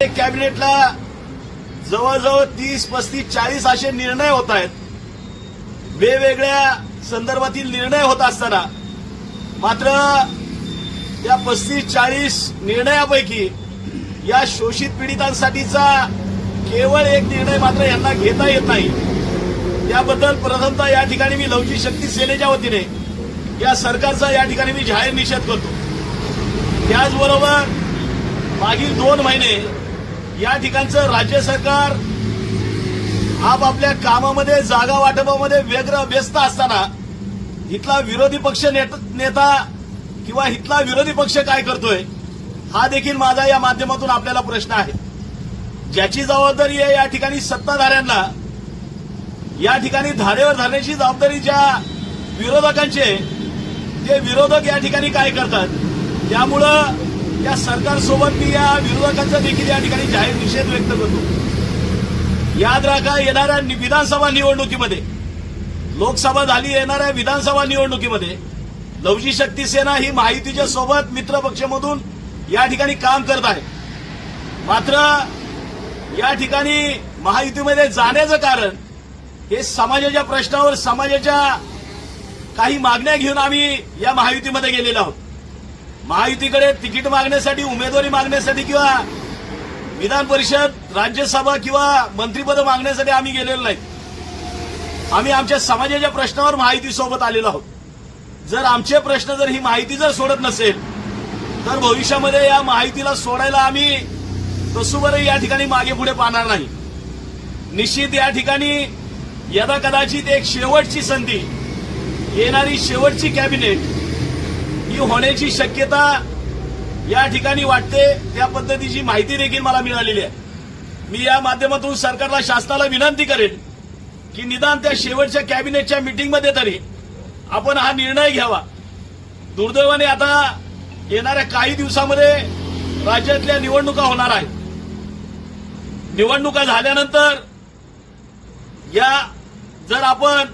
कॅबिनेटला जवळजवळ तीस पस्तीस चाळीस असे निर्णय होत आहेत. वेगवेगळ्या संदर्भातील निर्णय होत असताना मात्र त्या पस्तीस चाळीस निर्णयापैकी या शोषित पीडितांसाठीचा केवळ एक निर्णय मात्र यांना घेता येत नाही. त्याबद्दल प्रथमतः या ठिकाणी मी लवची शक्ती सेनेच्या वतीने या सरकारचा या ठिकाणी मी जाहीर निषेध करतो. त्याचबरोबर मागील दोन महिने या ठिकाणचं राज्य सरकार आपापल्या कामामध्ये जागा वाटपामध्ये व्यग्र व्यस्त असताना इथला विरोधी पक्ष नेत- नेता किंवा इथला विरोधी पक्ष काय करतोय हा देखील माझा या माध्यमातून आपल्याला प्रश्न आहे. ज्याची जबाबदारी आहे या ठिकाणी सत्ताधाऱ्यांना या ठिकाणी धारेवर धरण्याची जबाबदारी ज्या विरोधकांची आहे, ते विरोधक या ठिकाणी काय करतात? त्यामुळं या सरकारसोबत मी या विरोधकांचा देखील या ठिकाणी जाहीर निषेध व्यक्त करतो. याद राखा येणाऱ्या नि- विधानसभा निवडणुकीमध्ये लोकसभा झाली येणाऱ्या विधानसभा निवडणुकीमध्ये लवजी शक्ती सेना ही माहितीच्या सोबत मित्रपक्षमधून या ठिकाणी काम करत आहे. मात्र या ठिकाणी महायुतीमध्ये जाण्याचं कारण हे समाजाच्या प्रश्नावर समाजाच्या काही मागण्या घेऊन आम्ही या महायुतीमध्ये गेलेलो आहोत. महायुतीकडे तिकीट मागण्यासाठी उमेदवारी मागण्यासाठी किंवा विधान परिषद राज्यसभा किंवा मंत्रीपद मागण्यासाठी आम्ही गेलेलो नाही आम्ही आमच्या समाजाच्या प्रश्नावर महायुतीसोबत आलेलो आहोत. जर आमचे प्रश्न जर ही माहिती जर सोडत नसेल तर भविष्यामध्ये या माहितीला सोडायला आम्ही कसुबरही या ठिकाणी मागे पुढे पाहणार नाही. निश्चित या ठिकाणी यदा कदाचित एक शेवटची संधी येणारी शेवटची कॅबिनेट ही होण्याची शक्यता या ठिकाणी वाटते त्या पद्धतीची माहिती देखील मला मिळालेली आहे. मी या माध्यमातून सरकारला शासनाला विनंती करेन की निदान त्या शेवटच्या कॅबिनेटच्या मिटिंगमध्ये तरी आपण हा निर्णय घ्यावा. दुर्दैवाने आता येणाऱ्या काही दिवसामध्ये राज्यातल्या निवडणुका होणार आहेत. निवडणुका झाल्यानंतर या जर आपण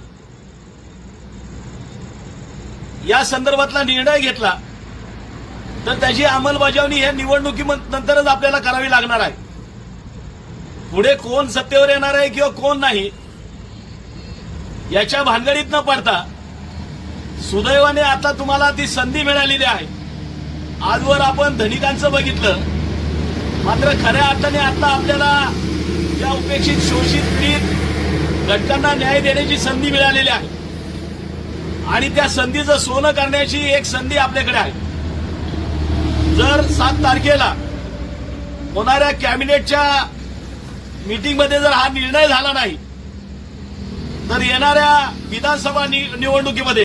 या संदर्भातला निर्णय घेतला तर त्याची अंमलबजावणी हे निवडणुकीनंतरच आपल्याला करावी लागणार आहे. पुढे कोण सत्तेवर येणार आहे किंवा कोण नाही याच्या भानगडीत न पडता सुदैवाने आता तुम्हाला ती संधी मिळालेली आहे. आजवर आपण धनिकांचं बघितलं मात्र खऱ्या अर्थाने आता आपल्याला या उपेक्षित शोषित पीडित घटकांना न्याय देण्याची संधी मिळालेली आहे. आणि त्या संधीचं सोनं करण्याची एक संधी आपल्याकडे आहे. जर सात तारखेला होणाऱ्या कॅबिनेटच्या मीटिंगमध्ये जर हा निर्णय झाला नाही तर येणाऱ्या विधानसभा निवडणुकीमध्ये